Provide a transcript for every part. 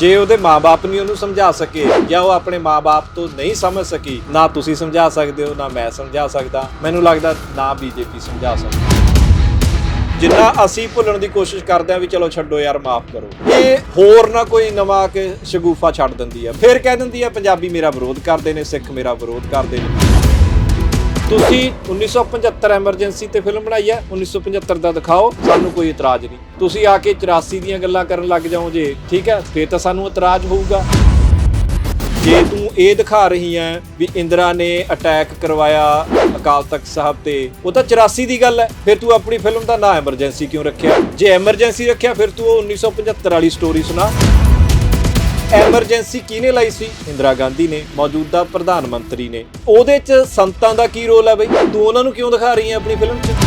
ਜੇ ਉਹਦੇ ਮਾਪੇ ਨਹੀਂ ਉਹਨੂੰ ਸਮਝਾ ਸਕੇ ਜਾਂ ਉਹ ਆਪਣੇ ਮਾਪੇ ਤੋਂ ਨਹੀਂ ਸਮਝ ਸਕੀ, ਨਾ ਤੁਸੀਂ ਸਮਝਾ ਸਕਦੇ ਹੋ, ਨਾ ਮੈਂ ਸਮਝਾ ਸਕਦਾ। ਮੈਨੂੰ ਲੱਗਦਾ ਨਾ ਬੀਜੇਪੀ ਸਮਝਾ ਸਕਦੀ। ਜਿੰਨਾ ਅਸੀਂ ਭੁੱਲਣ ਦੀ ਕੋਸ਼ਿਸ਼ ਕਰਦੇ ਆ ਵੀ ਚਲੋ ਛੱਡੋ ਯਾਰ, ਮਾਫ ਕਰੋ। ਇਹ ਹੋਰ ਨਾ ਕੋਈ ਨਵਾਂ ਕਿ ਸ਼ਗੂਫਾ ਛੱਡ ਦਿੰਦੀ ਆ। ਫਿਰ ਕਹਿ ਦਿੰਦੀ ਆ, ਪੰਜਾਬੀ ਮੇਰਾ ਵਿਰੋਧ ਕਰਦੇ ਨੇ, ਸਿੱਖ ਮੇਰਾ ਵਿਰੋਧ ਕਰਦੇ ਨੇ। ਤੁਸੀਂ 1975 ਐਮਰਜੈਂਸੀ ਤੇ ਫਿਲਮ ਬਣਾਈ ਹੈ 1975 ਦਾ ਦਿਖਾਓ, ਸਾਨੂੰ ਕੋਈ ਇਤਰਾਜ਼ ਨਹੀਂ। ਤੁਸੀਂ ਆ ਕੇ 84 ਦੀਆਂ ਗੱਲਾਂ ਕਰਨ ਲੱਗ ਜਾਓ ਜੇ, ਠੀਕ ਹੈ? ਫੇਰ ਤਾਂ ਸਾਨੂੰ ਇਤਰਾਜ਼ ਹੋਊਗਾ। ਜੇ ਤੂੰ ਇਹ ਦਿਖਾ ਰਹੀ ਹੈ ਵੀ ਇੰਦਰਾ ਨੇ ਅਟੈਕ ਕਰਵਾਇਆ ਅਕਾਲ ਤਖਤ ਸਾਹਿਬ ਤੇ, ਉਹ ਤਾਂ 84 ਦੀ ਗੱਲ ਹੈ। ਫਿਰ ਤੂੰ ਆਪਣੀ ਫਿਲਮ ਦਾ ਨਾਂ ਐਮਰਜੈਂਸੀ ਕਿਉਂ ਰੱਖਿਆ? ਜੇ ਐਮਰਜੈਂਸੀ ਰੱਖਿਆ, ਫਿਰ ਤੂੰ ਉਹ 1975 ਵਾਲੀ ਸਟੋਰੀ ਸੁਣਾ। ਐਮਰਜੈਂਸੀ ਕਿਹਨੇ ਲਾਈ ਸੀ? ਇੰਦਰਾ ਗਾਂਧੀ ਨੇ, ਮੌਜੂਦਾ ਪ੍ਰਧਾਨ ਮੰਤਰੀ ਨੇ। ਉਹਦੇ ਚ ਸੰਤਾਂ ਦਾ ਕੀ ਰੋਲ ਹੈ ਬਈ? ਤੂੰ ਉਹਨਾਂ ਨੂੰ ਕਿਉਂ ਦਿਖਾ ਰਹੀ ਹੈ ਆਪਣੀ ਫਿਲਮ 'ਚ?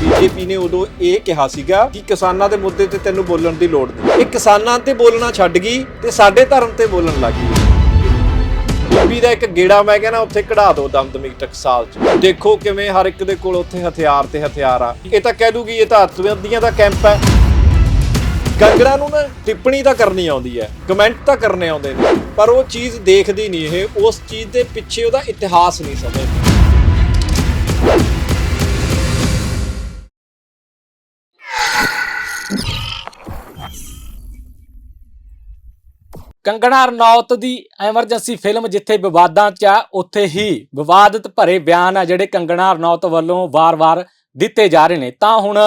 ਬੀਜੇਪੀ ਨੇ ਉਦੋਂ ਇਹ ਕਿਹਾ ਸੀਗਾ ਕਿ ਕਿਸਾਨਾਂ ਦੇ ਮੁੱਦੇ ਤੇ ਤੈਨੂੰ ਬੋਲਣ ਦੀ ਲੋੜ ਨਹੀਂ। ਇਹ ਕਿਸਾਨਾਂ ਤੇ ਬੋਲਣਾ ਛੱਡ ਗਈ ਤੇ ਸਾਡੇ ਧਰਮ ਤੇ ਬੋਲਣ ਲੱਗ ਗਈ। ਬੀਬੀ ਦਾ ਇੱਕ ਗੇੜਾ ਮੈਂ ਕਹਿੰਦਾ ਉੱਥੇ ਕਢਾ ਦੋ ਦਮਦਮੀ ਟਕਸਾਲ ਚ। ਦੇਖੋ ਕਿਵੇਂ ਹਰ ਇੱਕ ਦੇ ਕੋਲ ਉੱਥੇ ਹਥਿਆਰ ਤੇ ਹਥਿਆਰ ਆ। ਇਹ ਤਾਂ ਕਹਿ ਦੂਗੀ ਇਹ ਤਾਂ ਅੱਤਵਾਦੀਆਂ ਦਾ ਕੈਂਪ ਹੈ ਗੰਗੜਾ ਨੂੰ ਨਾ ਟਿੱਪਣੀ ਤਾਂ ਕਰਨੀ ਆਉਂਦੀ ਹੈ, ਕਮੈਂਟ ਤਾਂ ਕਰਨੇ ਆਉਂਦੇ ਨੇ। ਪਰ ਉਹ ਚੀਜ਼ ਦੇਖਦੀ ਨਹੀਂ ਇਹ, ਉਸ ਚੀਜ਼ ਦੇ ਪਿੱਛੇ ਉਹਦਾ ਇਤਿਹਾਸ ਨਹੀਂ ਸਮਝਦੀ। ਕੰਗਣਾ ਰਣੌਤ ਦੀ ਐਮਰਜੈਂਸੀ ਫਿਲਮ ਜਿੱਥੇ ਵਿਵਾਦਾਂ 'ਚ ਆ, ਉੱਥੇ ਹੀ ਵਿਵਾਦਤ ਭਰੇ ਬਿਆਨ ਆ ਜਿਹੜੇ ਕੰਗਣਾ ਰਣੌਤ ਵੱਲੋਂ ਵਾਰ-ਵਾਰ ਦਿੱਤੇ ਜਾ ਰਹੇ ਨੇ। ਤਾਂ ਹੁਣ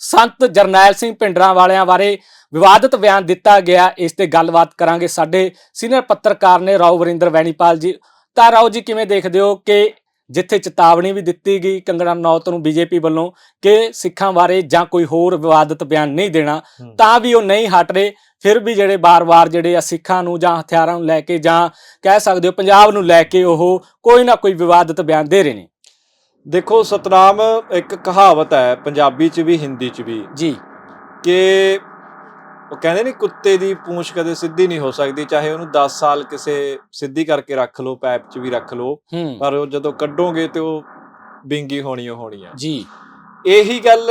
ਸੰਤ ਜਰਨੈਲ ਸਿੰਘ ਪਿੰਡਰਾਂ ਵਾਲਿਆਂ ਬਾਰੇ ਵਿਵਾਦਤ ਬਿਆਨ ਦਿੱਤਾ ਗਿਆ। ਇਸ ਤੇ ਗੱਲਬਾਤ ਕਰਾਂਗੇ ਸਾਡੇ ਸੀਨੀਅਰ ਪੱਤਰਕਾਰ ਨੇ, ਰਾਓ ਵਰਿੰਦਰ ਵੈਣੀਪਾਲ ਜੀ। ਤਾਂ ਰਾਓ ਜੀ, ਕਿਵੇਂ ਦੇਖਦੇ ਹੋ ਕਿ ਜਿੱਥੇ ਚੇਤਾਵਨੀ ਵੀ ਦਿੱਤੀ ਗਈ ਕੰਗਣਾ ਰਣੌਤ ਨੂੰ ਬੀਜੇਪੀ ਵੱਲੋਂ ਕਿ ਸਿੱਖਾਂ ਬਾਰੇ ਜਾਂ ਕੋਈ ਹੋਰ ਵਿਵਾਦਤ ਬਿਆਨ ਨਹੀਂ ਦੇਣਾ ਤਾਂ ਵੀ ਉਹ ਨਹੀਂ ਹਟ ਰਹੇ ਫਿਰ ਵੀ ਜਿਹੜੇ ਬਾਰ-ਬਾਰ ਜਿਹੜੇ ਆ ਸਿੱਖਾਂ ਨੂੰ ਜਾਂ ਹਥਿਆਰਾਂ ਨੂੰ ਲੈ ਕੇ ਜਾਂ ਕਹਿ ਸਕਦੇ ਹੋ ਪੰਜਾਬ ਨੂੰ ਲੈ ਕੇ ਉਹ ਕੋਈ ਨਾ ਕੋਈ ਵਿਵਾਦਤ ਬਿਆਨ ਦੇ ਰਹੇ ਨੇ। ਦੇਖੋ ਸਤਨਾਮ ਇੱਕ ਕਹਾਵਤ ਹੈ ਪੰਜਾਬੀ ਚ ਵੀ ਹਿੰਦੀ ਚ ਵੀ ਜੀ। ਕਿ ਉਹ ਕਹਿੰਦੇ ਨਹੀਂ ਕੁੱਤੇ ਦੀ ਪੂੰਛ ਕਦੇ ਸਿੱਧੀ ਨਹੀਂ ਹੋ ਸਕਦੀ ਚਾਹੇ ਉਹਨੂੰ 10 ਸਾਲ ਕਿਸੇ ਸਿੱਧੀ ਕਰਕੇ ਰੱਖ ਲਓ ਪੈਪ 'ਚ ਵੀ ਰੱਖ ਲਓ ਪਰ ਉਹ ਜਦੋਂ ਕੱਢੋਗੇ ਤੇ ਉਹ ਬਿੰਗੀ ਹੋਣੀ ਓ ਹੋਣੀ ਆ। ਜੀ। ਇਹੀ ਗੱਲ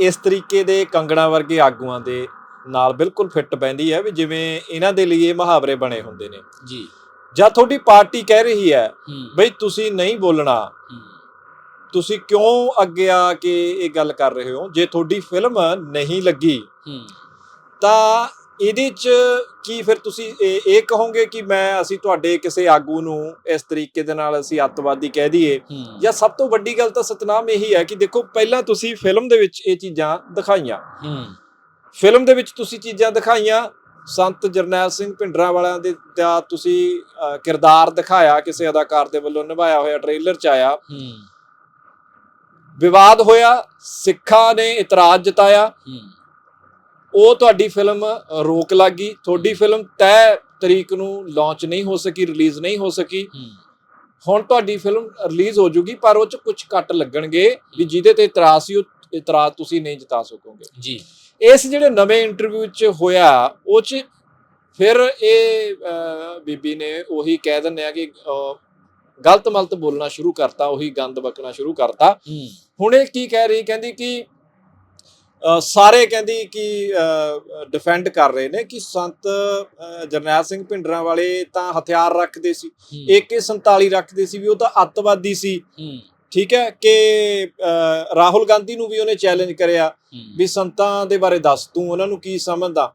ਇਸ ਤਰੀਕੇ ਦੇ ਕੰਗਣਾ ਵਰਗੇ ਆਗੂਆਂ ਦੇ ਨਾਲ ਬਿਲਕੁਲ ਫਿੱਟ ਪੈਂਦੀ ਹੈ ਵੀ ਜਿਵੇਂ ਇਹਨਾਂ ਦੇ ਲਈ ਇਹ ਮੁਹਾਵਰੇ ਬਣੇ ਹੁੰਦੇ ਨੇ। ਜੀ। ਜਾਂ ਤੁਹਾਡੀ ਪਾਰਟੀ ਕਹਿ ਰਹੀ ਹੈ ਬਈ ਤੁਸੀਂ ਨਹੀਂ ਬੋਲਣਾ ਤੁਸੀਂ ਕਿਉਂ ਅੱਗੇ ਆ ਕੇ ਇਹ ਗੱਲ ਕਰ ਰਹੇ ਹੋ? ਜੇ ਤੁਹਾਡੀ ਫਿਲਮ ਨਹੀਂ ਲੱਗੀ ਤਾਂ ਇਹਦੇ ਚ ਕੀ ਫਿਰ ਤੁਸੀਂ ਇਹ ਇਹ ਕਹੋਗੇ ਕਿ ਮੈਂ ਅਸੀਂ ਤੁਹਾਡੇ ਕਿਸੇ ਆਗੂ ਨੂੰ ਇਸ ਤਰੀਕੇ ਦੇ ਨਾਲ ਅਸੀਂ ਅੱਤਵਾਦੀ ਕਹਿ ਦਈਏ? ਜਾਂ ਸਭ ਤੋਂ ਵੱਡੀ ਗੱਲ ਤਾਂ ਸਤਨਾਮ ਇਹੀ ਹੈ ਕਿ ਦੇਖੋ ਪਹਿਲਾਂ ਤੁਸੀਂ ਫਿਲਮ ਦੇ ਵਿੱਚ ਇਹ ਚੀਜ਼ਾਂ ਦਿਖਾਈਆਂ। ਫਿਲਮ ਦੇ ਵਿੱਚ ਤੁਸੀਂ ਚੀਜ਼ਾਂ ਦਿਖਾਈਆਂ। ਸੰਤ ਜਰਨੈਲ ਸਿੰਘ ਭਿੰਡਰਾਂ ਵਾਲਿਆਂ ਦੇ ਦਾ ਤੁਸੀਂ ਕਿਰਦਾਰ ਦਿਖਾਇਆ ਕਿਸੇ ਅਦਾਕਾਰ ਦੇ ਵੱਲੋਂ ਨਿਭਾਇਆ ਹੋਇਆ ਟ੍ਰੇਲਰ ਚ ਆਇਆ। ਵਿਵਾਦ ਹੋਇਆ ਸਿੱਖਾਂ ਨੇ ਇਤਰਾਜ਼ ਜਤਾਇਆ। ਉਹ ਤੁਹਾਡੀ ਫਿਲਮ ਰੋਕ ਲੱਗੀ। ਤੁਹਾਡੀ ਫਿਲਮ ਤੈਅ ਤਰੀਕ ਨੂੰ ਲਾਂਚ ਨਹੀਂ ਹੋ ਸਕੀ ਰਿਲੀਜ਼ ਨਹੀਂ ਹੋ ਸਕੀ। ਹੁਣ ਤੁਹਾਡੀ ਫਿਲਮ ਰਿਲੀਜ਼ ਹੋ ਜੂਗੀ ਪਰ ਉਹ ਚ ਕੁਝ ਕੱਟ ਲੱਗਣਗੇ ਵੀ ਜਿਹਦੇ ਤੇ ਇਤਰਾਜ਼ ਸੀ ਉਹ ਇਤਰਾਜ਼ ਤੁਸੀਂ ਨਹੀਂ ਜਤਾ ਸਕੋਗੇ। ਜੀ। ਇਸ ਜਿਹੜੇ ਨਵੇਂ ਇੰਟਰਵਿਊ ਚ ਹੋਇਆ ਉਹ ਚ ਫਿਰ ਇਹ ਬੀਬੀ ਨੇ ਉਹੀ ਕਹਿ ਦਿੰਦੇ ਆ ਕਿ ਗਲਤ ਮਲਤ ਬੋਲਣਾ ਸ਼ੁਰੂ ਕਰਤਾ ਉਹੀ ਗੰਦ ਬਕਣਾ ਸ਼ੁਰੂ ਕਰਤਾ। ਹੁਣ ਇਹ ਕੀ ਕਹਿ ਰਹੀ ਕਹਿੰਦੀ ਕਿ ਸਾਰੇ ਕਹਿੰਦੀ ਕਿ ਡਿਫੈਂਡ ਕਰ ਰਹੇ ਨੇ ਕਿ ਸੰਤ ਜਰਨੈਲ ਸਿੰਘ ਭਿੰਡਰਾਂ ਵਾਲੇ ਤਾਂ ਹਥਿਆਰ ਰੱਖਦੇ ਸੀ। ਹੂੰ, AK47 ਰੱਖਦੇ ਸੀ ਵੀ ਉਹ ਤਾਂ ਅੱਤਵਾਦੀ ਸੀ। ਠੀਕ ਹੈ ਕਿ ਰਾਹੁਲ ਗਾਂਧੀ ਨੂੰ ਵੀ ਉਹਨੇ ਚੈਲੰਜ ਕਰਿਆ ਵੀ ਸੰਤਾਂ ਦੇ ਬਾਰੇ ਦੱਸ ਤੂੰ ਉਹਨਾਂ ਨੂੰ ਕੀ ਸਮਝਦਾ?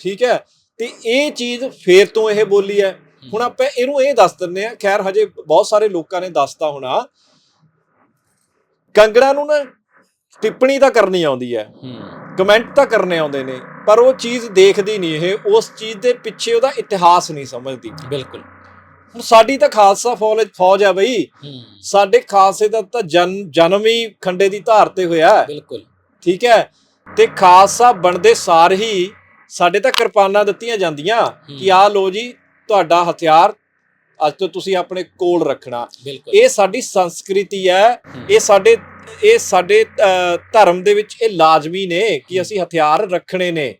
ਠੀਕ ਹੈ? ਤੇ ਇਹ ਚੀਜ਼ ਫੇਰ ਤੋਂ ਇਹ ਬੋਲੀ ਹੈ। ਹੁਣ ਆਪਾਂ ਇਹਨੂੰ ਇਹ ਦੱਸ ਦਿੰਨੇ ਆ ਖੈਰ ਹਜੇ ਬਹੁਤ ਸਾਰੇ ਲੋਕਾਂ ਨੇ ਦੱਸਤਾ ਹੋਣਾ। ਕੰਗੜਾ ਨੂੰ ਨਾ ਟਿੱਪਣੀ ਤਾਂ ਕਰਨੀ ਆਉਂਦੀ ਹੈ। ਕਮੈਂਟ ਤਾਂ ਕਰਨੇ ਆਉਂਦੇ ਨੇ ਪਰ ਉਹ ਚੀਜ਼ ਦੇਖਦੀ ਨਹੀਂ ਇਹ ਉਸ ਚੀਜ਼ ਦੇ ਪਿੱਛੇ ਉਹਦਾ ਇਤਿਹਾਸ ਨਹੀਂ ਸਮਝਦੀ। ਬਿਲਕੁਲ। ਹੁਣ ਸਾਡੀ ਤਾਂ ਖਾਲਸਾ ਫੌਜ ਫੌਜ ਹੈ ਬਈ। ਸਾਡੇ ਖਾਲਸੇ ਦਾ ਤਾਂ ਜਨ ਜਨਮ ਹੀ ਖੰਡੇ ਦੀ ਧਾਰ ਤੇ ਹੋਇਆ। ਬਿਲਕੁਲ। ਠੀਕ ਹੈ? ਤੇ ਖਾਲਸਾ ਬਣਦੇ ਸਾਰ ਹੀ ਸਾਡੇ ਤਾਂ ਕਿਰਪਾਨਾਂ ਦਿੱਤੀਆਂ ਜਾਂਦੀਆਂ ਕਿ ਆਹ ਲੋ ਜੀ ਤੁਹਾਡਾ ਹਥਿਆਰ ਅੱਜ ਤੋਂ ਤੁਸੀਂ ਆਪਣੇ ਕੋਲ ਰੱਖਣਾ। ਇਹ ਸਾਡੀ ਸੰਸਕ੍ਰਿਤੀ ਹੂੰ, ਇਹ ਸਾਡੇ ਇਹ ਸਾਡੇ ਧਰਮ ਦੇ ਵਿੱਚ ਇਹ ਲਾਜ਼ਮੀ ਨੇ ਕਿ ਅਸੀਂ ਹਥਿਆਰ ਰੱਖਣੇ ਨੇ।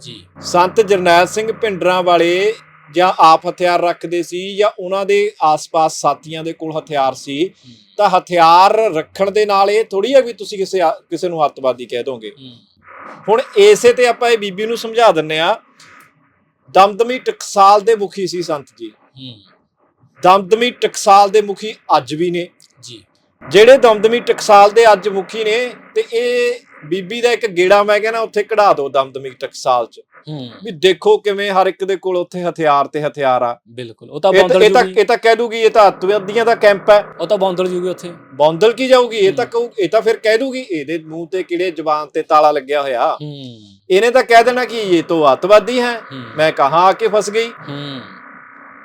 ਜੀ। ਸੰਤ ਜਰਨੈਲ ਸਿੰਘ ਭਿੰਡਰਾਂ ਵਾਲੇ ਜਾਂ ਆਪ ਹਥਿਆਰ ਰੱਖਦੇ ਸੀ ਜਾਂ ਉਹਨਾਂ ਦੇ ਆਸ-ਪਾਸ ਸਾਥੀਆਂ ਦੇ ਕੋਲ ਹਥਿਆਰ ਸੀ ਤਾਂ ਹਥਿਆਰ ਰੱਖਣ ਦੇ ਨਾਲ ਇਹ ਥੋੜੀ ਹੈ ਵੀ ਤੁਸੀਂ ਕਿਸੇ ਆ- ਕਿਸੇ ਨੂੰ ਅੱਤਵਾਦੀ ਕਹਿ ਦੋਗੇ। ਹੁਣ ਇਸੇ ਤੇ ਆਪਾਂ ਇਹ ਬੀਬੀ ਨੂੰ ਸਮਝਾ ਦਿੰਨੇ ਆ ਦਮਦਮੀ ਟਕਸਾਲ ਦੇ ਮੁਖੀ ਸੀ ਸੰਤ ਜੀ। ਦਮਦਮੀ ਟਕਸਾਲ ਦੇ ਮੁਖੀ ਅੱਜ ਵੀ ਨੇ। ਜੀ। ਜਿਹੜੇ ਦਮਦਮੀ ਟਕਸਾਲ ਦੇ ਅੱਜ ਮੁਖੀ ਨੇ ਤੇ ਇਹ ਬੀਬੀ ਦਾ ਇੱਕ ਗੇੜਾ ਮੈਂ ਕਹਿੰਦਾ ਉੱਥੇ ਕਢਾ ਦਿਓ ਦਮਦਮੀ ਟਕਸਾਲ 'ਚ। ਵੀ ਦੇਖੋ ਕਿਵੇਂ ਹਰ ਇੱਕ ਦੇ ਕੋਲ ਉੱਥੇ ਹਥਿਆਰ ਤੇ ਹਥਿਆਰ ਆ। ਬਿਲਕੁਲ। ਉਹ ਤਾਂ ਬੌਂਦਲ ਇਹ ਤਾਂ ਇਹ ਤਾਂ ਕਹਿ ਦੂਗੀ ਇਹ ਤਾਂ ਅੱਤਵਾਦੀਆਂ ਦਾ ਕੈਂਪ ਹੈ। ਉਹ ਤਾਂ ਬੌਂਦਲ ਜੂਗੀ ਉੱਥੇ। ਬੌਂਦਲ ਕੀ ਜਾਊਗੀ? ਇਹ ਤਾਂ। ਕਹੂ ਇਹ ਤਾਂ ਫਿਰ ਕਹਿ ਦੂਗੀ ਇਹਦੇ ਮੂੰਹ ਤੇ ਕਿਹੜੇ ਜ਼ਬਾਨ ਤੇ ਤਾਲਾ ਲੱਗਿਆ ਹੋਇਆ? ਹੂੰ। ਇਹਨੇ ਤਾਂ ਕਹਿ ਦੇਣਾ ਕਿ ਇਹ ਤੋਂ ਅੱਤਵਾਦੀ ਹੈ। ਹੂੰ। ਮੈਂ ਕਹਾਂ ਆ ਕੇ ਫਸ ਗਈ। ਹੂੰ।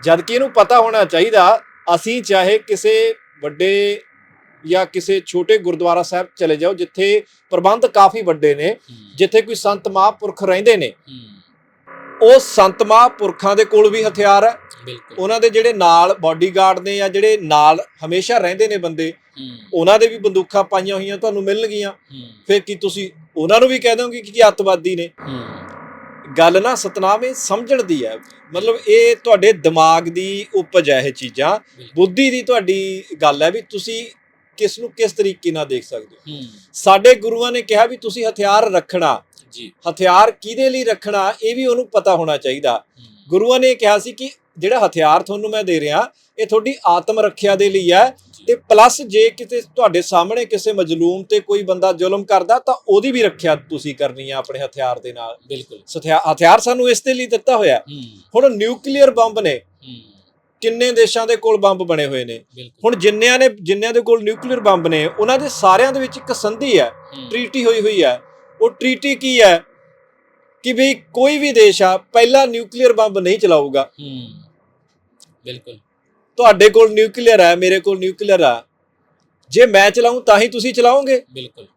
ਜਦ ਕਿ ਇਹਨੂੰ ਪਤਾ ਹੋਣਾ ਚਾਹੀਦਾ ਅਸੀਂ ਚਾਹੇ ਕਿਸੇ ਵੱਡੇ ਜਾਂ ਕਿਸੇ ਛੋਟੇ ਗੁਰਦੁਆਰਾ ਸਾਹਿਬ ਚਲੇ ਜਾਓ ਜਿੱਥੇ ਪ੍ਰਬੰਧ ਕਾਫੀ ਵੱਡੇ ਨੇ ਜਿੱਥੇ ਕੋਈ ਸੰਤ ਮਹਾਂਪੁਰਖ ਰਹਿੰਦੇ ਨੇ। ਉਹ ਸੰਤ ਮਹਾਂਪੁਰਖਾਂ ਦੇ ਕੋਲ ਵੀ ਹਥਿਆਰ ਹੈ। ਉਹਨਾਂ ਦੇ ਜਿਹੜੇ ਨਾਲ ਬਾਡੀਗਾਰਡ ਨੇ ਜਾਂ ਜਿਹੜੇ ਨਾਲ ਹਮੇਸ਼ਾ ਰਹਿੰਦੇ ਨੇ ਬੰਦੇ ਉਹਨਾਂ ਦੇ ਵੀ ਬੰਦੂਕਾਂ ਪਾਈਆਂ ਹੋਈਆਂ ਤੁਹਾਨੂੰ ਮਿਲਣਗੀਆਂ। ਫਿਰ ਕੀ ਤੁਸੀਂ ਉਹਨਾਂ ਨੂੰ ਵੀ ਕਹਿ ਦੋਗੇ ਕਿ ਅੱਤਵਾਦੀ ਨੇ? ਗੱਲ ਨਾ ਸਤਨਾਮ ਇਹ ਸਮਝਣ ਦੀ ਹੈ। ਮਤਲਬ ਇਹ ਤੁਹਾਡੇ ਦਿਮਾਗ ਦੀ ਉਪਜ ਹੈ ਇਹ ਚੀਜ਼ਾਂ। ਬੁੱਧੀ ਦੀ ਤੁਹਾਡੀ ਗੱਲ ਹੈ ਵੀ ਤੁਸੀਂ ਕਿਸ ਨੂੰ ਕਿਸ ਤਰੀਕੇ ਨਾਲ ਦੇਖ ਸਕਦੇ ਹੋ? ਸਾਡੇ ਗੁਰੂਆਂ ਨੇ ਕਿਹਾ ਵੀ ਤੁਸੀਂ ਹਥਿਆਰ ਰੱਖਣਾ। ਜੀ। ਹਥਿਆਰ ਕਿਹਦੇ ਲਈ ਰੱਖਣਾ ਇਹ ਵੀ ਉਹਨੂੰ ਪਤਾ ਹੋਣਾ ਚਾਹੀਦਾ। ਗੁਰੂਆਂ ਨੇ ਕਿਹਾ ਸੀ ਕਿ ਜਿਹੜਾ ਹਥਿਆਰ ਤੁਹਾਨੂੰ ਮੈਂ ਦੇ ਰਿਹਾ ਇਹ ਤੁਹਾਡੀ ਆਤਮ ਰੱਖਿਆ ਦੇ ਲਈ ਹੈ ਤੇ ਪਲੱਸ ਜੇ ਕਿਤੇ ਤੁਹਾਡੇ ਸਾਹਮਣੇ ਕਿਸੇ ਮਜਲੂਮ ਤੇ ਕੋਈ ਬੰਦਾ ਜ਼ੁਲਮ ਕਰਦਾ ਤਾਂ ਉਹਦੀ ਵੀ ਰੱਖਿਆ ਤੁਸੀਂ ਕਰਨੀ ਹੈ ਆਪਣੇ ਹਥਿਆਰ ਦੇ ਨਾਲ। ਬਿਲਕੁਲ। ਹਥਿਆਰ ਸਾਨੂੰ ਇਸ ਦੇ ਲਈ ਦਿੱਤਾ ਹੋਇਆ। ਹੁਣ ਨਿਊਕਲੀਅਰ ਬੰਬ ਨੇ। ਕਿੰਨੇ ਦੇਸ਼ਾਂ ਦੇ ਕੋਲ ਬੰਬ ਬਣੇ ਹੋਏ ਨੇ। ਹੁਣ ਜਿੰਨਿਆਂ ਨੇ ਜਿੰਨਿਆਂ ਦੇ ਕੋਲ ਨਿਊਕਲੀਅਰ ਬੰਬ ਨੇ ਉਹਨਾਂ ਦੇ ਸਾਰਿਆਂ ਦੇ ਵਿੱਚ ਇੱਕ ਸੰਧੀ ਹੈ। ਟ੍ਰੀਟੀ ਹੋਈ ਹੋਈ ਹੈ। ਉਹ ਟ੍ਰੀਟੀ ਕੀ ਹੈ? ਕਿ ਵੀ ਕੋਈ ਵੀ ਦੇਸ਼ ਆ ਪਹਿਲਾ ਨਿਊਕਲੀਅਰ ਬੰਬ ਨਹੀਂ ਚਲਾਊਗਾ। ਬਿਲਕੁਲ। ਤੁਹਾਡੇ ਕੋਲ ਨਿਊਕਲੀਅਰ ਹੈ ਮੇਰੇ ਕੋਲ ਨਿਊਕਲੀਅਰ ਆ ਜੇ ਮੈਂ ਚਲਾਉਂ ਤਾਂ ਹੀ ਤੁਸੀਂ ਚਲਾਓਗੇ। ਬਿਲਕੁਲ।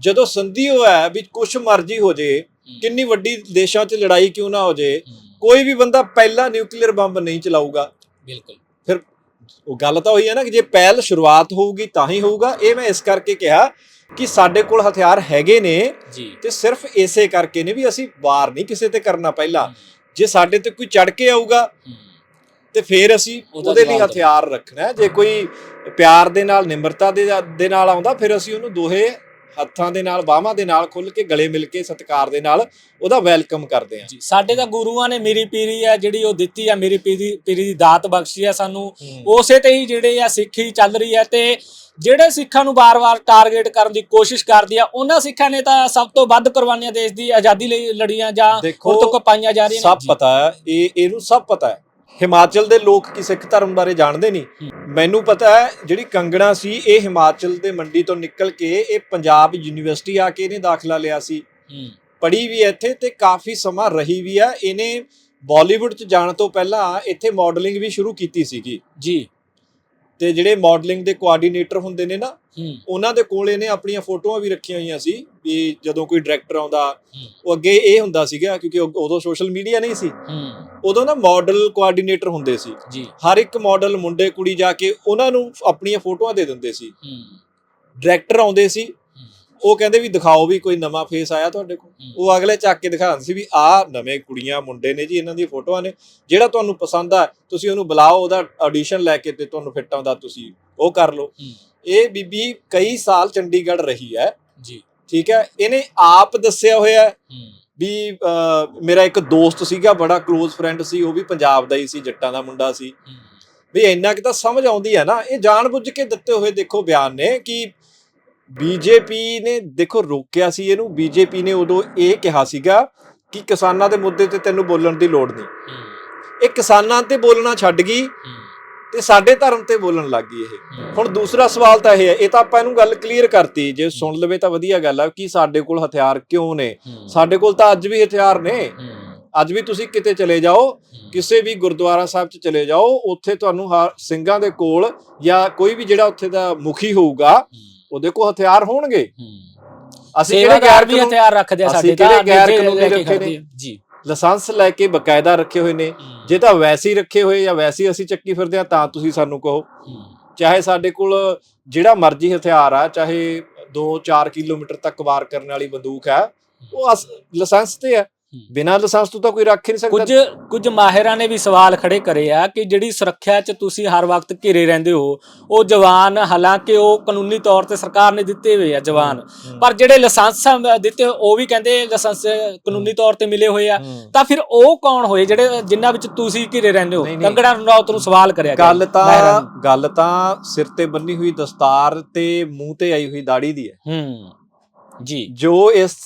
ਜਦੋਂ ਸੰਧੀ ਹੋਇਆ ਵੀ ਕੁਛ ਮਰਜ਼ੀ ਹੋ ਜੇ ਕਿੰਨੀ ਵੱਡੀ ਦੇਸ਼ਾਂ 'ਚ ਲੜਾਈ ਕਿਉਂ ਨਾ ਹੋ ਜੇ ਕੋਈ ਵੀ ਬੰਦਾ ਪਹਿਲਾ ਨਿਊਕਲੀਅਰ ਬੰਬ ਨਹੀਂ ਚਲਾਊਗਾ। ਬਿਲਕੁਲ। ਫਿਰ ਉਹ ਗੱਲ ਤਾਂ ਹੋਈ ਹੈ ਨਾ ਕਿ ਜੇ ਪਹਿਲ ਸ਼ੁਰੂਆਤ ਹੋਊਗੀ ਤਾਂ ਹੀ ਹੋਊਗਾ। ਇਹ ਮੈਂ ਇਸ ਕਰਕੇ ਕਿਹਾ ਕਿ ਸਾਡੇ ਕੋਲ ਹਥਿਆਰ ਹੈਗੇ ਨੇ ਤੇ ਸਿਰਫ ਇਸੇ ਕਰਕੇ ਨੇ ਵੀ ਅਸੀਂ ਵਾਰ ਨਹੀਂ ਕਿਸੇ ਤੇ ਕਰਨਾ ਪਹਿਲਾਂ। ਜੇ ਸਾਡੇ ਤੇ ਕੋਈ ਚੜ ਕੇ ਆਊਗਾ ਤੇ ਫਿਰ ਅਸੀਂ ਉਹਦਾ ਲਈ ਹਥਿਆਰ ਰੱਖਣਾ। ਜੇ ਕੋਈ ਪਿਆਰ ਦੇ ਨਾਲ ਨਿਮਰਤਾ ਦੇ ਨਾਲ ਆਉਂਦਾ ਫਿਰ ਅਸੀਂ ਉਹਨੂੰ ਦੋਹੇ ਹੱਥਾਂ ਦੇ ਨਾਲ ਬਾਹਾਂ ਦੇ ਨਾਲ ਖੁੱਲ ਕੇ ਗਲੇ ਮਿਲ ਕੇ ਸਤਿਕਾਰ ਦੇ ਨਾਲ ਉਹਦਾ ਵੈਲਕਮ ਕਰਦੇ ਜੀ ਸਾਡੇ ਤਾਂ ਗੁਰੂਆਂ ਨੇ ਮੇਰੀ ਪੀਰੀ ਆ ਜਿਹੜੀ ਉਹ ਦਿੱਤੀ ਆ ਮੇਰੀ ਪੀਰੀ ਪੀਰੀ ਦੀ ਦਾਤ ਬਖਸ਼ੀ ਆ ਸਾਨੂੰ। ਉਸੇ ਤੇ ਹੀ ਜਿਹੜੇ ਆ ਸਿੱਖੀ ਚੱਲ ਰਹੀ ਹੈ ਤੇ ਜਿਹੜੇ ਸਿੱਖਾਂ ਨੂੰ ਬਾਰ-ਬਾਰ ਟਾਰਗੇਟ ਕਰਨ ਦੀ ਕੋਸ਼ਿਸ਼ ਕਰਦੀ ਆ ਉਹਨਾਂ ਸਿੱਖਾਂ ਨੇ ਤਾਂ ਸਭ ਤੋਂ ਵੱਧ ਕੁਰਬਾਨੀਆਂ ਦੇਸ਼ ਦੀ ਆਜ਼ਾਦੀ ਲਈ ਲੜੀਆਂ ਜਾਂ ਦੇਖੋ, ਹੁਣ ਤੱਕ ਪਾਈਆਂ ਜਾ ਰਹੀਆਂ ਸਭ। ਪਤਾ ਹੈ ਇਹ ਇਹਨੂੰ ਸਭ ਪਤਾ ਹੈ। ਹਿਮਾਚਲ ਦੇ ਲੋਕ ਕੀ ਸਿੱਖ ਧਰਮ ਬਾਰੇ ਜਾਣਦੇ ਨਹੀਂ? ਮੈਨੂੰ ਪਤਾ ਹੈ ਜਿਹੜੀ ਕੰਗਣਾ ਸੀ ਇਹ ਹਿਮਾਚਲ ਦੇ ਮੰਡੀ ਤੋਂ ਨਿਕਲ ਕੇ ਇਹ ਪੰਜਾਬ ਯੂਨੀਵਰਸਿਟੀ ਆ ਕੇ ਇਹਨੇ ਦਾਖਲਾ ਲਿਆ ਸੀ। ਪੜ੍ਹੀ ਵੀ ਇੱਥੇ ਤੇ ਕਾਫੀ ਸਮਾਂ ਰਹੀ ਵੀ ਹੈ। ਇਹਨੇ ਬਾਲੀਵੁੱਡ 'ਚ ਜਾਣ ਤੋਂ ਪਹਿਲਾਂ ਇੱਥੇ ਮਾਡਲਿੰਗ ਵੀ ਸ਼ੁਰੂ ਕੀਤੀ ਸੀਗੀ। ਜੀ। ਤੇ ਜਿਹੜੇ ਮਾਡਲਿੰਗ ਦੇ ਕੋਆਰਡੀਨੇਟਰ ਹੁੰਦੇ ਨੇ ਨਾ ਉਹਨਾਂ ਦੇ ਕੋਲ ਇਹਨੇ ਆਪਣੀਆਂ ਫੋਟੋਆਂ ਵੀ ਰੱਖੀਆਂ ਹੋਈਆਂ ਸੀ ਵੀ ਜਦੋਂ ਕੋਈ ਡਾਇਰੈਕਟਰ ਆਉਂਦਾ। ਉਹ ਅੱਗੇ ਇਹ ਹੁੰਦਾ ਸੀਗਾ ਕਿਉਂਕਿ ਉਦੋਂ ਸੋਸ਼ਲ ਮੀਡੀਆ ਨਹੀਂ ਸੀ। ਉਦੋਂ ਨਾ ਮਾਡਲ ਕੋਆਰਡੀਨੇਟਰ ਹੁੰਦੇ ਸੀ। ਹਰ ਇੱਕ ਮਾਡਲ ਮੁੰਡੇ ਕੁੜੀ ਜਾ ਕੇ ਉਹਨਾਂ ਨੂੰ ਆਪਣੀਆਂ ਫੋਟੋਆਂ ਦੇ ਦਿੰਦੇ ਸੀ। ਡਾਇਰੈਕਟਰ ਆਉਂਦੇ ਸੀ ਉਹ ਕਹਿੰਦੇ ਵੀ ਦਿਖਾਓ ਵੀ ਕੋਈ ਨਵਾਂ ਫੇਸ ਆਇਆ ਤੁਹਾਡੇ ਕੋਲ। ਉਹ ਅਗਲੇ ਚੱਕ ਕੇ ਦਿਖਾਉਂਦੇ ਸੀ ਵੀ ਆਹ ਨਵੇਂ ਕੁੜੀਆਂ ਮੁੰਡੇ ਨੇ ਜੀ ਇਹਨਾਂ ਦੀਆਂ ਫੋਟੋਆਂ ਨੇ। ਜਿਹੜਾ ਤੁਹਾਨੂੰ ਪਸੰਦ ਆ ਤੁਸੀਂ ਉਹਨੂੰ ਬੁਲਾਓ ਉਹਦਾ ਆਡੀਸ਼ਨ ਲੈ ਕੇ ਤੇ ਤੁਹਾਨੂੰ ਫਿੱਟ ਆਉਂਦਾ ਤੁਸੀਂ ਉਹ ਕਰ ਲਓ। ਇਹ ਬੀਬੀ ਕਈ ਸਾਲ ਚੰਡੀਗੜ੍ਹ ਰਹੀ ਹੈ। ਜੀ। ਠੀਕ ਹੈ? ਇਹਨੇ ਆਪ ਦੱਸਿਆ ਹੋਇਆ ਵੀ ਮੇਰਾ ਇੱਕ ਦੋਸਤ ਸੀਗਾ ਬੜਾ ক্লোਜ਼ ਫਰੈਂਡ ਸੀ ਉਹ ਵੀ ਪੰਜਾਬ ਦਾ ਹੀ ਸੀ ਜੱਟਾਂ ਦਾ ਮੁੰਡਾ ਸੀ। ਵੀ ਇੰਨਾ ਕਿ ਤਾਂ ਸਮਝ ਆਉਂਦੀ ਹੈ ਨਾ। ਇਹ ਜਾਣਬੁੱਝ ਕੇ ਦਿੱਤੇ ਹੋਏ ਦੇਖੋ ਬਿਆਨ ਨੇ ਕਿ ਬੀਜੇਪੀ ਨੇ ਦੇਖੋ ਰੋਕਿਆ ਸੀ ਇਹਨੂੰ, ਬੀਜੇਪੀ ਨੇ ਉਦੋਂ ਇਹ ਕਿਹਾ ਸੀਗਾ ਕਿ ਕਿਸਾਨਾਂ ਦੇ ਮੁੱਦੇ ਤੇ ਤੈਨੂੰ ਬੋਲਣ ਦੀ ਲੋੜ ਨਹੀਂ। ਇਹ ਕਿਸਾਨਾਂ ਤੇ ਬੋਲਣਾ ਛੱਡ ਗਈ ਤੇ ਸਾਡੇ ਧਰਮ ਤੇ ਬੋਲਣ ਲੱਗ ਗਈ ਇਹ। ਹੁਣ ਦੂਸਰਾ ਸਵਾਲ ਤਾਂ ਇਹ ਹੈ, ਇਹ ਤਾਂ ਆਪਾਂ ਇਹਨੂੰ ਗੱਲ ਕਲੀਅਰ ਕਰਤੀ, ਜੇ ਸੁਣ ਲਵੇ ਤਾਂ ਵਧੀਆ ਗੱਲ ਆ ਕਿ ਸਾਡੇ ਕੋਲ ਹਥਿਆਰ ਕਿਉਂ ਨੇ? ਸਾਡੇ ਕੋਲ ਤਾਂ ਅੱਜ ਵੀ ਹਥਿਆਰ ਨੇ। ਅੱਜ ਵੀ ਤੁਸੀਂ ਕਿਤੇ ਚਲੇ ਜਾਓ, ਕਿਸੇ ਵੀ ਗੁਰਦੁਆਰਾ ਸਾਹਿਬ 'ਚ ਚਲੇ ਜਾਓ, ਉੱਥੇ ਤੁਹਾਨੂੰ ਹਰ ਸਿੰਘਾਂ ਦੇ ਕੋਲ ਜਾਂ ਕੋਈ ਵੀ ਜਿਹੜਾ ਉੱਥੇ ਦਾ ਮੁਖੀ ਹੋਊਗਾ ਉਹਦੇ ਕੋਲ ਹਥਿਆਰ ਹੋਣਗੇ। ਅਸੀਂ ਕਿਹੜੇ ਗੈਰ ਵੀ ਹਥਿਆਰ ਰੱਖਦੇ ਆ ਸਾਡੇ ਕਿਹੜੇ ਗੈਰ ਕਾਨੂੰਨੀ ਰੱਖੇ ਆ। ਜੀ। ਲਾਇਸੈਂਸ ਲੈ ਕੇ ਬਕਾਇਦਾ ਰੱਖੇ ਹੋਏ ਨੇ। ਜੇ ਤਾਂ ਵੈਸੇ ਹੀ ਰੱਖੇ ਹੋਏ ਜਾਂ ਵੈਸੇ ਹੀ ਅਸੀਂ ਚੱਕੀ ਫਿਰਦੇ ਆ ਤਾਂ ਤੁਸੀਂ ਸਾਨੂੰ ਕਹੋ। ਚਾਹੇ ਸਾਡੇ ਕੋਲ ਜਿਹੜਾ ਮਰਜ਼ੀ ਹਥਿਆਰ ਆ ਚਾਹੇ 2-4 ਕਿਲੋਮੀਟਰ ਤੱਕ ਵਾਰ ਕਰਨ ਵਾਲੀ ਬੰਦੂਕ ਹੈ ਉਹ ਲਾਇਸੈਂਸ ਤੇ ਹੈ ਬਿਨਾਂ ਲਾਇਸੈਂਸ ਤੋਂ ਤਾਂ ਕੋਈ ਰੱਖ ਹੀ ਨਹੀਂ ਸਕਦਾ। ਕੁਝ ਕੁਝ ਮਾਹਿਰਾਂ ਨੇ ਵੀ ਸਵਾਲ ਖੜੇ ਕਰੇ ਆ ਕਿ ਜਿਹੜੀ ਸੁਰੱਖਿਆ 'ਚ ਤੁਸੀਂ ਹਰ ਵਕਤ ਘਿਰੇ ਰਹਿੰਦੇ ਹੋ ਉਹ ਜਵਾਨ ਹਾਲਾਂਕਿ ਉਹ ਕਾਨੂੰਨੀ ਤੌਰ ਤੇ ਸਰਕਾਰ ਨੇ ਦਿੱਤੇ ਹੋਏ ਆ ਜਵਾਨ ਪਰ ਜਿਹੜੇ ਲਾਇਸੈਂਸ ਦਿੱਤੇ ਉਹ ਵੀ ਕਹਿੰਦੇ ਲਾਇਸੈਂਸ ਕਾਨੂੰਨੀ ਤੌਰ ਤੇ ਮਿਲੇ ਹੋਏ ਆ। ਤਾਂ ਫਿਰ ਉਹ ਕੌਣ ਹੋਏ ਜਿਹੜੇ ਜਿਨ੍ਹਾਂ ਵਿੱਚ ਤੁਸੀਂ ਘਿਰੇ ਰਹਿੰਦੇ ਹੋ। ਕੰਗੜਾ ਰਣੌਤ ਨੂੰ ਸਵਾਲ ਕਰਿਆ ਗਿਆ। ਗੱਲ ਤਾਂ। ਗੱਲ ਤਾਂ ਸਿਰ ਤੇ ਬੰਨੀ ਹੋਈ ਦਸਤਾਰ ਤੇ ਮੂੰਹ ਤੇ ਆਈ ਹੋਈ ਦਾੜੀ ਦੀ ਹੈ। ਹੂੰ। ਜੀ। ਜੋ ਇਸ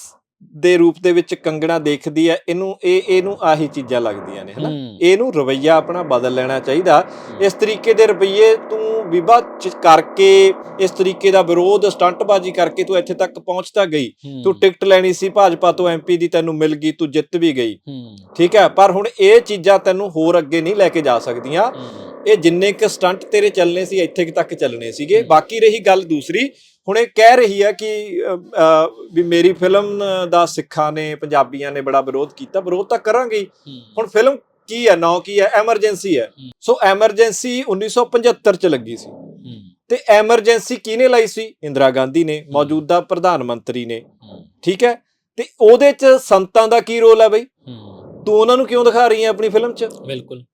ਦੇ ਰੂਪ ਦੇ ਵਿੱਚ ਕੰਗਣਾ ਦੇਖਦੀ ਹੈ ਇਹਨੂੰ ਇਹ ਇਹਨੂੰ ਆਹੀ ਚੀਜ਼ਾਂ ਲੱਗਦੀਆਂ ਨੇ ਹਨਾ। ਇਹਨੂੰ ਰਵਈਆ ਆਪਣਾ ਬਦਲ ਲੈਣਾ ਚਾਹੀਦਾ ਇਸ ਤਰੀਕੇ ਦੇ ਰਵਈਏ ਤੂੰ ਵਿਵਾਦ ਚ ਕਰਕੇ ਇਸ ਤਰੀਕੇ ਦਾ ਵਿਰੋਧ ਸਟੰਟਬਾਜ਼ੀ ਕਰਕੇ ਤੂੰ ਇੱਥੇ ਤੱਕ ਪਹੁੰਚਤਾ ਗਈ। ਤੂੰ ਟਿਕਟ ਲੈਣੀ ਸੀ ਭਾਜਪਾ ਤੋਂ ਐਮਪੀ ਦੀ ਤੈਨੂੰ ਮਿਲ ਗਈ ਤੂੰ ਜਿੱਤ ਵੀ ਗਈ। ਠੀਕ ਹੈ ਪਰ ਹੁਣ ਇਹ ਚੀਜ਼ਾਂ ਤੈਨੂੰ ਹੋਰ ਅੱਗੇ ਨਹੀਂ ਲੈ ਕੇ ਜਾ ਸਕਦੀਆਂ। ਇਹ ਜਿੰਨੇ ਕ ਸਟੰਟ ਤੇਰੇ ਚੱਲਣੇ ਸੀ ਇੱਥੇ ਤੱਕ ਚੱਲਣੇ ਸੀਗੇ। ਬਾਕੀ ਰਹੀ ਗੱਲ ਦੂਸਰੀ ਹੁਣ ਇਹ ਕਹਿ ਰਹੀ ਹੈ ਕਿ ਵੀ ਮੇਰੀ ਫਿਲਮ ਦਾ ਸਿੱਖਾਂ ਨੇ ਪੰਜਾਬੀਆਂ ਨੇ ਬੜਾ ਵਿਰੋਧ ਕੀਤਾ। ਵਿਰੋਧ ਤਾਂ ਕਰਾਂਗੇ। ਹੁਣ ਫਿਲਮ ਕੀ ਹੈ ਨਾਂ ਕੀ ਹੈ ਐਮਰਜੈਂਸੀ ਹੈ। ਸੋ ਐਮਰਜੈਂਸੀ 1975 ਚ ਲੱਗੀ ਸੀ। ਤੇ ਐਮਰਜੈਂਸੀ ਕਿਹਨੇ ਲਾਈ ਸੀ? ਇੰਦਰਾ ਗਾਂਧੀ ਨੇ ਮੌਜੂਦਾ ਪ੍ਰਧਾਨ ਮੰਤਰੀ ਨੇ। ਠੀਕ ਹੈ? ਤੇ ਉਹਦੇ ਚ ਸੰਤਾਂ ਦਾ ਕੀ ਰੋਲ ਹੈ ਬਈ। ਤੂੰ ਉਹਨਾਂ ਨੂੰ ਕਿਉਂ ਦਿਖਾ ਰਹੀ ਹੈ ਆਪਣੀ ਫਿਲਮ ਚ? ਬਿਲਕੁਲ।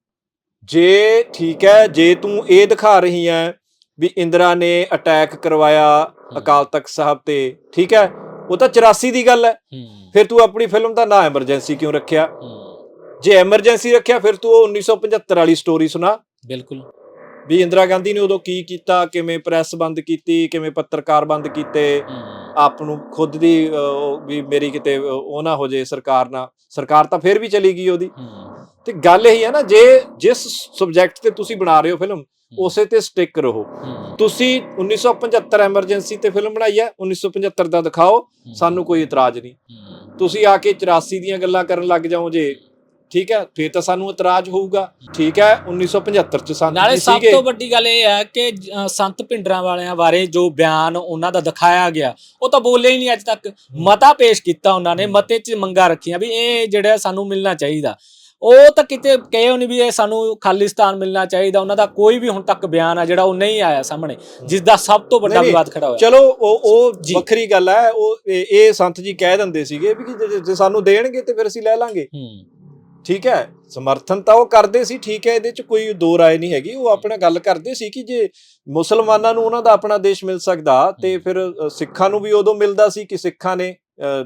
ਜੇ ਠੀਕ ਹੈ ਜੇ ਤੂੰ ਇਹ ਦਿਖਾ ਰਹੀ ਹੈ ਵੀ ਇੰਦਰਾ ਨੇ ਅਟੈਕ ਕਰਵਾਇਆ ਅਕਾਲ ਤਖਤ ਸਾਹਿਬ ਤੇ ਠੀਕ ਹੈ? ਉਹ ਤਾਂ 84 ਦੀ ਗੱਲ ਹੈ। ਫਿਰ ਤੂੰ ਆਪਣੀ ਫਿਲਮ ਦਾ ਨਾਂ ਐਮਰਜੈਂਸੀ ਕਿਉਂ ਰੱਖਿਆ। ਜੇ ਐਮਰਜੈਂਸੀ ਰੱਖਿਆ ਫਿਰ ਤੂੰ ਉਹ 1975 ਵਾਲੀ ਸਟੋਰੀ ਸੁਣਾ। ਬਿਲਕੁਲ। ਵੀ ਇੰਦਰਾ ਗਾਂਧੀ ਨੇ ਉਦੋਂ ਕੀ ਕੀਤਾ ਕਿਵੇਂ ਪ੍ਰੈਸ ਬੰਦ ਕੀਤੀ ਕਿਵੇਂ ਪੱਤਰਕਾਰ ਬੰਦ ਕੀਤੇ। ਆਪ ਨੂੰ ਖੁਦ ਦੀ ਵੀ ਮੇਰੀ ਕਿਤੇ ਉਹ ਨਾ ਹੋ ਜੇ ਸਰਕਾਰ ਨਾਲ ਸਰਕਾਰ ਤਾਂ ਫਿਰ ਵੀ ਚਲੀ ਗਈ ਉਹਦੀ। ਤੇ ਗੱਲ ਇਹ ਹੈ ਨਾ ਜੇ ਜਿਸ ਸਬਜੈਕਟ ਤੇ ਤੁਸੀਂ ਬਣਾ ਰਹੇ ਹੋ ਫਿਲਮ ਉਸੇ ਤੇ ਸਟਿਕ ਰਹੋ। ਤੁਸੀਂ 1975 ਐਮਰਜੈਂਸੀ ਤੇ ਫਿਲਮ ਬਣਾਈ ਹੈ 1975 ਦਾ ਦਿਖਾਓ ਸਾਨੂੰ ਕੋਈ ਇਤਰਾਜ਼ ਨਹੀਂ। ਤੁਸੀਂ ਆ ਕੇ 84 ਦੀਆਂ ਗੱਲਾਂ ਕਰਨ ਲੱਗ ਜਾਓ ਜੇ। ਠੀਕ ਹੈ ਫੇਰ ਤਾਂ ਸਾਨੂੰ ਇਤਰਾਜ਼ ਹੋਊਗਾ। ਠੀਕ ਹੈ 1975 ਚ ਸਾਨੂੰ ਨਾਲੇ ਸਭ ਤੋਂ ਵੱਡੀ ਗੱਲ ਇਹ ਹੈ ਕਿ ਸੰਤ ਭਿੰਡਰਾਂ ਵਾਲਿਆਂ ਬਾਰੇ ਜੋ ਬਿਆਨ ਉਹਨਾਂ ਦਾ ਦਿਖਾਇਆ ਗਿਆ ਉਹ ਤਾਂ ਬੋਲੇ ਹੀ ਨਹੀਂ ਅੱਜ ਤੱਕ। ਮਤਾ ਪੇਸ਼ ਕੀਤਾ ਉਹਨਾਂ ਨੇ ਮਤੇ 'ਚ ਮੰਗਾ ਰੱਖੀਆਂ ਵੀ ਇਹ ਜਿਹੜਾ ਸਾਨੂੰ ਮਿਲਣਾ ਚਾਹੀਦਾ। ਉਹ ਤਾਂ ਕਿਤੇ ਕਹੇ ਨਹੀਂ ਵੀ ਇਹ ਸਾਨੂੰ ਖਾਲਿਸਤਾਨ ਮਿਲਣਾ ਚਾਹੀਦਾ ਉਹਨਾਂ ਦਾ ਕੋਈ ਵੀ ਹੁਣ ਤੱਕ ਬਿਆਨ ਆ ਜਿਹੜਾ ਉਹ ਨਹੀਂ ਆਇਆ ਸਾਹਮਣੇ ਜਿਸ ਦਾ ਸਭ ਤੋਂ ਵੱਡਾ ਵਿਵਾਦ ਖੜਾ ਹੋਇਆ। ਚਲੋ ਉਹ ਉਹ ਜੀ। ਵੱਖਰੀ ਗੱਲ ਹੈ ਉਹ ਇਹ ਸੰਤ ਜੀ ਕਹਿ ਦਿੰਦੇ ਸੀਗੇ ਵੀ ਕਿ ਜੇ- ਸਾਨੂੰ ਦੇਣਗੇ ਤੇ ਫਿਰ ਅਸੀਂ ਲੈ ਲਾਂਗੇ। ਹੂੰ। ਠੀਕ ਹੈ ਸਮਰਥਨ ਤਾਂ ਉਹ ਕਰਦੇ ਸੀ ਠੀਕ ਹੈ ਇਹਦੇ ਚ ਕੋਈ ਦੋ ਰਾਏ ਨਹੀਂ ਹੈਗੀ ਉਹ ਆਪਣਾ ਗੱਲ ਕਰਦੇ ਸੀ ਕਿ ਜੇ ਮੁਸਲਮਾਨਾਂ ਨੂੰ ਉਹਨਾਂ ਦਾ ਆਪਣਾ ਦੇਸ਼ ਮਿਲ ਸਕਦਾ ਤੇ ਫਿਰ ਸਿੱਖਾਂ ਨੂੰ ਵੀ ਉਦੋਂ ਮਿਲਦਾ ਸੀ ਕਿ ਸਿੱਖਾਂ ਨੇ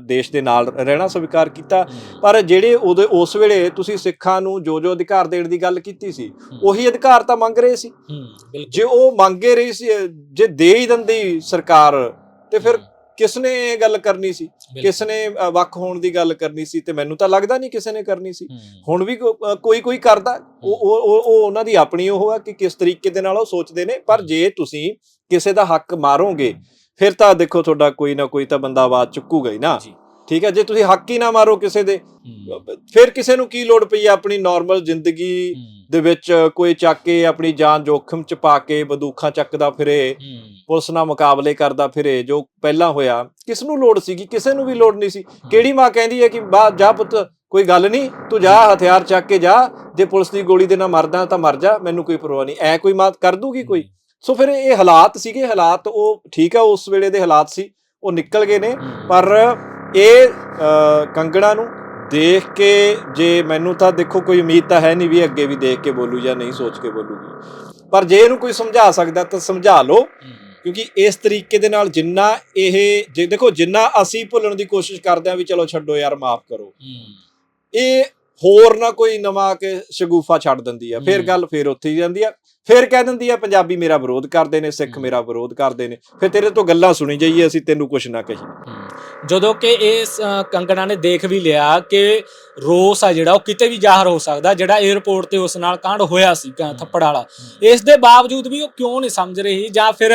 ਦੇਸ਼ ਦੇ ਨਾਲ ਰਹਿਣਾ ਸਵੀਕਾਰ ਕੀਤਾ। ਪਰ ਜਿਹੜੇ ਉਹਦੇ ਉਸ ਵੇਲੇ ਤੁਸੀਂ ਸਿੱਖਾਂ ਨੂੰ ਜੋ ਜੋ ਅਧਿਕਾਰ ਦੇਣ ਦੀ ਗੱਲ ਕੀਤੀ ਸੀ ਉਹੀ ਅਧਿਕਾਰ ਤਾਂ ਮੰਗ ਰਹੇ ਸੀ। ਜੇ ਉਹ ਮੰਗੇ ਰਹੀ ਸੀ ਜੇ ਦੇ ਹੀ ਦਿੰਦੀ ਸਰਕਾਰ ਤੇ ਫਿਰ ਕਿਸ ਨੇ ਇਹ ਗੱਲ ਕਰਨੀ ਸੀ? ਕਿਸ ਨੇ ਵੱਖ ਹੋਣ ਦੀ ਗੱਲ ਕਰਨੀ ਸੀ? ਤੇ ਮੈਨੂੰ ਤਾਂ ਲੱਗਦਾ ਨਹੀਂ ਕਿਸੇ ਨੇ ਕਰਨੀ ਸੀ। ਹੁਣ ਵੀ ਕੋਈ ਕੋਈ ਕਰਦਾ। ਉਹ ਉਹ ਉਹ- ਉਹ ਉਹਨਾਂ ਦੀ ਆਪਣੀ ਉਹ ਆ ਕਿ ਕਿਸ ਤਰੀਕੇ ਦੇ ਨਾਲ ਉਹ ਸੋਚਦੇ ਨੇ। ਪਰ ਜੇ ਤੁਸੀਂ ਕਿਸੇ ਦਾ ਹੱਕ ਮਾਰੋਗੇ ਫਿਰ ਤਾਂ ਦੇਖੋ ਤੁਹਾਡਾ ਕੋਈ ਨਾ ਕੋਈ ਤਾਂ ਬੰਦਾ ਆਵਾਜ਼ ਚੁੱਕੂਗਾ ਹੀ ਨਾ। ਠੀਕ ਹੈ ਜੇ ਤੁਸੀਂ ਹੱਕ ਹੀ ਨਾ ਮਾਰੋ ਕਿਸੇ ਦੇ ਹੂੰ। ਫਿਰ ਕਿਸੇ ਨੂੰ ਕੀ ਲੋੜ ਪਈ ਆ ਆਪਣੀ ਨਾਰਮਲ ਜ਼ਿੰਦਗੀ ਹੂੰ। ਦੇ ਵਿੱਚ ਕੋਈ ਚੱਕ ਕੇ ਆਪਣੀ ਜਾਨ ਜੋਖਮ ਚ ਪਾ ਕੇ ਬੰਦੂਕਾਂ ਚੱਕਦਾ ਫਿਰੇ ਹੂੰ। ਪੁਲਿਸ ਨਾਲ ਮੁਕਾਬਲੇ ਕਰਦਾ ਫਿਰੇ ਜੋ ਪਹਿਲਾਂ ਹੋਇਆ ਕਿਸ ਨੂੰ ਲੋੜ ਸੀਗੀ ਕਿਸੇ ਨੂੰ ਵੀ ਲੋੜ ਨਹੀਂ ਸੀ ਕਿਹੜੀ ਮਾਂ ਕਹਿੰਦੀ ਹੈ ਕਿ ਬਾਹਰ ਜਾ ਪੁੱਤ ਕੋਈ ਗੱਲ ਨਹੀਂ ਤੂੰ ਜਾ ਹਥਿਆਰ ਚੱਕ ਕੇ ਜਾ ਜੇ ਪੁਲਿਸ ਦੀ ਗੋਲੀ ਦੇ ਨਾਲ ਮਰਦਾ ਤਾਂ ਮਰ ਜਾ ਮੈਨੂੰ ਕੋਈ ਪਰਵਾਹ ਨਹੀਂ ਐ ਕੋਈ ਮਾਤ ਕਰ ਦੂਗੀ ਕੋਈ ਸੋ ਫਿਰ ਇਹ ਹਾਲਾਤ ਸੀਗੇ ਹਾਲਾਤ ਉਹ ਠੀਕ ਆ ਉਸ ਵੇਲੇ ਦੇ ਹਾਲਾਤ ਸੀ ਉਹ ਨਿਕਲ ਗਏ ਨੇ ਹੂੰ। ਪਰ ਇਹ ਅ, ਕੰਗਣਾ ਨੂੰ ਦੇਖ ਕੇ ਜੇ ਮੈਨੂੰ ਤਾਂ ਦੇਖੋ ਕੋਈ ਉਮੀਦ ਤਾਂ ਹੈ ਨਹੀਂ ਵੀ ਅੱਗੇ ਵੀ ਦੇਖ ਕੇ ਬੋਲੂ ਜਾਂ ਨਹੀਂ ਸੋਚ ਕੇ ਬੋਲੂਗੀ ਪਰ ਜੇ ਇਹਨੂੰ ਕੋਈ ਸਮਝਾ ਸਕਦਾ ਤਾਂ ਸਮਝਾ ਲਓ ਹੂੰ। ਕਿਉਂਕਿ ਇਸ ਤਰੀਕੇ ਦੇ ਨਾਲ ਜਿੰਨਾ ਇਹ ਜੇ ਦੇਖੋ ਜਿੰਨਾ ਅਸੀਂ ਭੁੱਲਣ ਦੀ ਕੋਸ਼ਿਸ਼ ਕਰਦੇ ਆ ਵੀ ਚਲੋ ਛੱਡੋ ਯਾਰ ਮਾਫ ਕਰੋ ਹੂੰ। ਇਹ ਹੋਰ ਨਾ ਕੋਈ ਨਵਾਂ ਕੇ ਸ਼ਗੂਫਾ ਛੱਡ ਦਿੰਦੀ ਆ ਫਿਰ ਹੂੰ। ਗੱਲ ਫਿਰ ਉੱਥੇ ਹੀ ਜਾਂਦੀ ਆ ਫਿਰ ਕਹਿ ਦਿੰਦੀ ਆ ਪੰਜਾਬੀ ਮੇਰਾ ਵਿਰੋਧ ਕਰਦੇ ਨੇ ਸਿੱਖ। ਮੇਰਾ ਵਿਰੋਧ ਕਰਦੇ ਨੇ। ਫਿਰ ਤੇਰੇ ਤੋਂ ਗੱਲਾਂ ਸੁਣੀ ਜਾਈਏ ਅਸੀਂ ਤੈਨੂੰ ਕੁਝ ਨਾ ਕਹੀ ਜਦੋਂ ਕਿ ਇਸ ਕੰਗਣਾ ਨੇ ਦੇਖ ਵੀ ਲਿਆ ਕਿ ਰੋਸ ਆ ਜਿਹੜਾ ਉਹ ਕਿਤੇ ਵੀ ਜ਼ਾਹਰ ਹੋ ਸਕਦਾ ਜਿਹੜਾ 에어ਪੋਰਟ ਤੇ ਉਸ ਨਾਲ ਕਾਂਡ ਹੋਇਆ ਸੀ ਥੱਪੜ ਵਾਲਾ। ਇਸ ਦੇ ਬਾਵਜੂਦ ਵੀ ਉਹ ਕਿਉਂ ਨਹੀਂ ਸਮਝ ਰਹੀ ਜਾਂ ਫਿਰ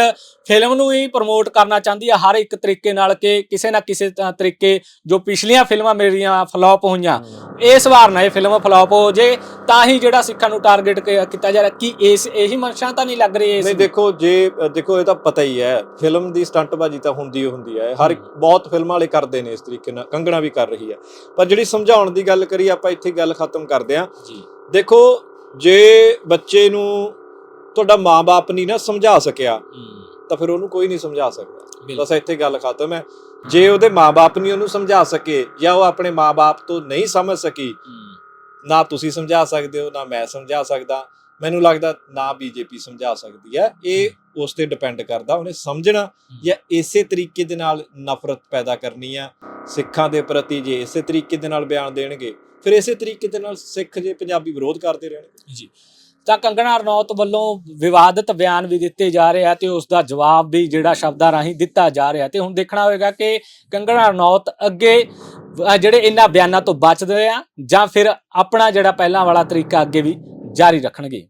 ਫਿਲਮ ਨੂੰ ਹੀ ਪ੍ਰਮੋਟ ਕਰਨਾ ਚਾਹੁੰਦੀ ਆ ਹਰ ਇੱਕ ਤਰੀਕੇ ਨਾਲ ਕਿ ਕਿਸੇ ਨਾ ਕਿਸੇ ਤਰੀਕੇ ਜੋ ਪਿਛਲੀਆਂ ਫਿਲਮਾਂ ਮੇਰੀਆਂ ਫਲॉप ਹੋਈਆਂ ਇਸ ਵਾਰ ਨਾ ਇਹ ਫਿਲਮ ਫਲॉप ਹੋ ਜੇ ਤਾਂ ਹੀ ਜਿਹੜਾ ਸਿੱਖਾਂ ਨੂੰ ਟਾਰਗੇਟ ਕੀਤਾ ਜਾ ਰਿਹਾ ਕਿ ਇਸ ਇਹੀ ਮਨਸ਼ਾ ਤਾਂ ਨਹੀਂ ਲੱਗ ਰਹੀ ਇਸ ਨਹੀਂ ਦੇਖੋ ਜੇ ਦੇਖੋ ਇਹ ਤਾਂ ਪਤਾ ਹੀ ਹੈ ਫਿਲਮ ਦੀ ਸਟੰਟਬਾਜ਼ੀ ਤਾਂ ਹੁੰਦੀ ਹੁੰਦੀ ਹੈ ਹਰ ਬਹੁਤ ਫਿਲਮਾਂ ਵਾਲੇ ਕਰਦੇ ਨੇ ਇਸ ਤਰੀਕੇ ਨਾਲ ਕੰਗਣਾ ਵੀ ਕਰ ਰਹੀ ਹੈ। ਪਰ ਜਿਹੜੀ ਸਮਝਾਉਣ ਦੀ ਗੱਲ ਕਰੀ ਆਪਾਂ ਇੱਥੇ ਗੱਲ ਖਤਮ ਕਰਦੇ ਜੀ। ਦੇਖੋ ਜੇ ਬੱਚੇ ਨੂੰ ਤੁਹਾਡਾ ਮਾਪੇ ਨਹੀਂ ਨਾ ਸਮਝਾ ਸਕਿਆ ਤਾਂ ਫਿਰ ਉਹਨੂੰ ਕੋਈ ਨਹੀਂ ਸਮਝਾ ਸਕਦਾ। ਬਸ ਇੱਥੇ ਗੱਲ ਖਤਮ ਹੈ। ਜੇ ਉਹਦੇ ਮਾਪੇ ਨਹੀਂ ਉਹਨੂੰ ਸਮਝਾ ਸਕੇ ਜਾਂ ਉਹ ਆਪਣੇ ਮਾਪੇ ਤੋਂ ਨਹੀਂ ਸਮਝ ਸਕੀ ਨਾ ਤੁਸੀਂ ਸਮਝਾ ਸਕਦੇ ਹੋ ਨਾ ਮੈਂ ਸਮਝਾ ਸਕਦਾ। ਮੈਨੂੰ ਲੱਗਦਾ ਨਾ ਬੀਜੇਪੀ ਸਮਝਾ ਸਕਦੀ ਹੈ। ਇਹ ਉਸ ਤੇ ਡਿਪੈਂਡ ਕਰਦਾ ਉਹਨੇ ਸਮਝਣਾ ਜਾਂ ਇਸੇ ਤਰੀਕੇ ਦੇ ਨਾਲ ਨਫ਼ਰਤ ਪੈਦਾ ਕਰਨੀ ਆ। ਸਿੱਖਾਂ ਦੇ ਪ੍ਰਤੀ ਜੇ ਇਸੇ ਤਰੀਕੇ ਦੇ ਨਾਲ ਬਿਆਨ ਦੇਣਗੇ ਫਿਰ ਇਸੇ ਤਰੀਕੇ ਦੇ ਨਾਲ ਸਿੱਖ ਜੇ ਪੰਜਾਬੀ ਵਿਰੋਧ ਕਰਦੇ ਰਹਿਣਗੇ। ਜੀ। ਤਾਂ ਕੰਗਣਾ ਰਣੌਤ ਵੱਲੋਂ ਵਿਵਾਦਤ ਬਿਆਨ ਵੀ ਦਿੱਤੇ ਜਾ ਰਹੇ ਆ ਤੇ ਉਸ ਦਾ ਜਵਾਬ ਵੀ ਜਿਹੜਾ ਸ਼ਬਦਾਂ ਰਾਹੀਂ ਦਿੱਤਾ ਜਾ ਰਿਹਾ ਤੇ ਹੁਣ ਦੇਖਣਾ ਹੋਵੇਗਾ ਕਿ ਕੰਗਣਾ ਰਣੌਤ ਅੱਗੇ ਜਿਹੜੇ ਇਹਨਾਂ ਬਿਆਨਾਂ ਤੋਂ ਬਚਦੇ ਆ ਜਾਂ ਫਿਰ ਆਪਣਾ ਜਿਹੜਾ ਪਹਿਲਾਂ ਵਾਲਾ ਤਰੀਕਾ ਅੱਗੇ ਵੀ ਜਾਰੀ ਰੱਖਣਗੇ।